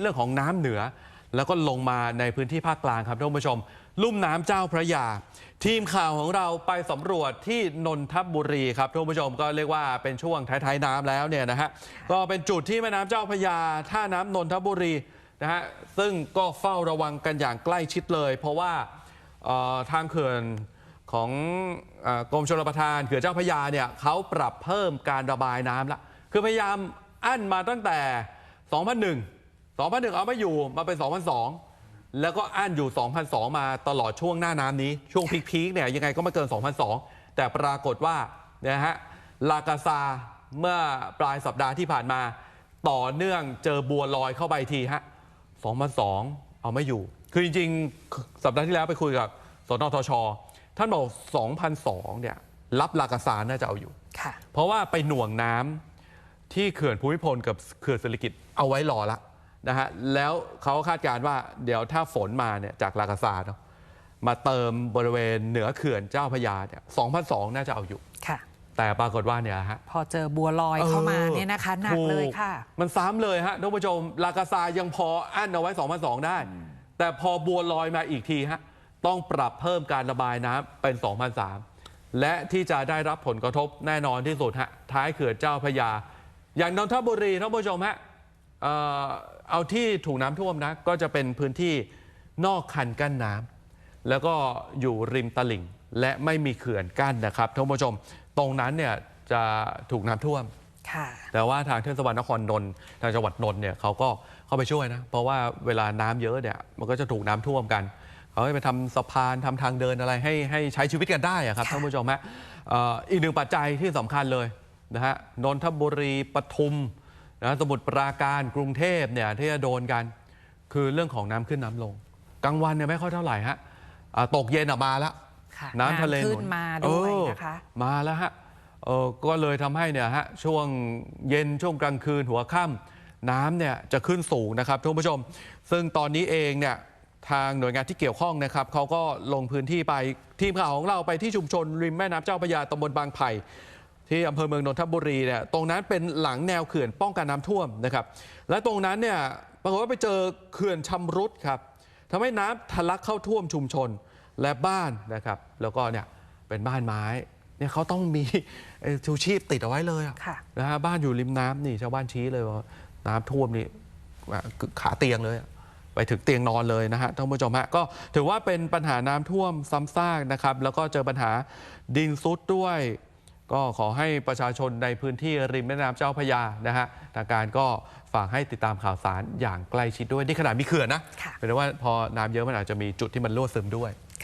เรื่องของน้ำเหนือ แล้วก็ลงมาในพื้นที่ภาคกลางครับท่านผู้ชม ลุ่มน้ำเจ้าพระยา ทีมข่าวของเราไปสำรวจที่นนทบุรีครับท่านผู้ชมก็เรียกว่าเป็นช่วงท้ายๆน้ำแล้วเนี่ยนะฮะก็เป็นจุดที่แม่น้ำเจ้าพระยา ท่าน้ำนนทบุรีนะฮะซึ่งก็เฝ้าระวังกันอย่างใกล้ชิดเลย เพราะว่าทางเขื่อนของอกรมชลประทานเขื่อนเจ้าพระยาเนี่ยเขาปรับเพิ่มการระบายน้ำละคือพยายามอั้นมาตั้งแต่ 2001 2001 เอาไม่อยู่มาเป็น 2002 แล้วก็อั้นอยู่ 2002 มาตลอดช่วงหน้าน้ำนี้ ช่วงพีคๆเนี่ยยังไงก็ไม่เกิน 2002 แต่ปรากฏว่านะฮะลากาซาเมื่อปลายสัปดาห์ที่ผ่านมา ต่อเนื่องเจอบัวลอยเข้าไปทีฮะ 2002 เอาไม่อยู่ คือจริงๆ สัปดาห์ที่แล้วไปคุยกับสนทช ท่านบอก 2002 เนี่ยรับลากาซาน่าจะเอาอยู่ค่ะเพราะว่าไปหน่วงน้ำที่เขื่อนภูมิพลกับเขื่อนเศรษฐกิจเอาไว้รอละ นะฮะแล้วเขาคาดการณ์ว่าเดี๋ยวถ้าฝนมาเนี่ยจากลากาซาเนาะมาเติมบริเวณเหนือเขื่อนเจ้าพระยาเนี่ย2002น่าจะเอาอยู่ ค่ะ แต่ปรากฏว่าเนี่ยฮะ พอเจอบัวลอยเข้ามาเนี่ยนะคะหนักเลยค่ะถูกมันซ้ำเลยฮะท่านผู้ชมลากาซายังพออั้นเอาไว้2002ได้ แต่พอบัวลอยมาอีกทีฮะต้องปรับเพิ่มการระบายน้ำเป็น2003และที่จะได้รับผลกระทบแน่นอนที่สุดฮะท้ายเขื่อนเจ้าพระยา อย่างนนทบุรีท่านผู้ชมฮะ เอ่อเอาที่ถูกน้ำท่วมนะ ก็จะเป็นพื้นที่นอกคันกั้นน้ำแล้วก็อยู่ริมตลิ่ง และไม่มีเขื่อนกั้นนะครับท่านผู้ชม ตรงนั้นเนี่ยจะถูกน้ำท่วมค่ะแต่ว่าทางเทศบาลนครนนท์ทางจังหวัดนนท์เนี่ยเขาก็เข้าไปช่วยนะ เพราะว่าเวลาน้ำเยอะเนี่ยมันก็จะถูกน้ำท่วมกัน เขาให้ไปทำสะพานทำทางเดินอะไรให้ให้ใช้ชีวิตกันได้อะครับค่ะท่านผู้ชมฮะเอ่ออีกหนึ่งปัจจัยที่สำคัญเลยนะฮะนนทบุรีปทุม นะสมุทรปราการกรุงเทพเนี่ยที่จะโดนกัน คือเรื่องของน้ำขึ้นน้ำลงกลางวันเนี่ยไม่ค่อยเท่าไหร่ฮะอ่าตกเย็นออกมาแล้ว ค่ะน้ำทะเลขึ้นหนุมาด้วยเออนะคะมาแล้วฮะเออก็เลยทำให้เนี่ยฮะช่วงเย็นช่วงกลางคืนหัวค่ำน้ำเนี่ยจะขึ้นสูงนะครับทุกผู้ชม ซึ่งตอนนี้เองเนี่ยทางหน่วยงานที่เกี่ยวข้องนะครับเขาก็ลงพื้นที่ไปทีมข่าวของเราไปที่ชุมชนริมแม่น้ำเจ้าพระยาตำบลบางไผ่ ที่อำเภอเมืองนนทบุรีเนี่ยตรงนั้นเป็นหลังแนวเขื่อนป้องกันน้ำท่วมนะครับ และตรงนั้นเนี่ยปรากฏว่าไปเจอเขื่อนชำรุดครับทำให้น้ำทะลักเข้าท่วมชุมชนและบ้านนะครับ แล้วก็เนี่ยเป็นบ้านไม้เนี่ยเขาต้องมีไอ้ชูชีพติดเอาไว้เลยอะค่ะนะฮะบ้านอยู่ริมน้ำนี่ชาวบ้านชี้เลยว่าน้ำท่วมนี่ขาเตียงเลยอะไปถึงเตียงนอนเลยนะฮะท่านผู้ชมฮะก็ถือว่าเป็นปัญหาน้ำท่วมซ้ำซากนะครับ แล้วก็เจอปัญหาดินซุดด้วย ก็ขอให้ประชาชนในพื้นที่ริมแม่น้ำเจ้าพระยานะฮะทางการก็ฝากให้ติดตามข่าวสารอย่างใกล้ชิดด้วยนี่ขนาดมีเขื่อนนะค่ะเป็นว่าพอน้ำเยอะมันอาจจะมีจุดที่มันรั่วซึมด้วย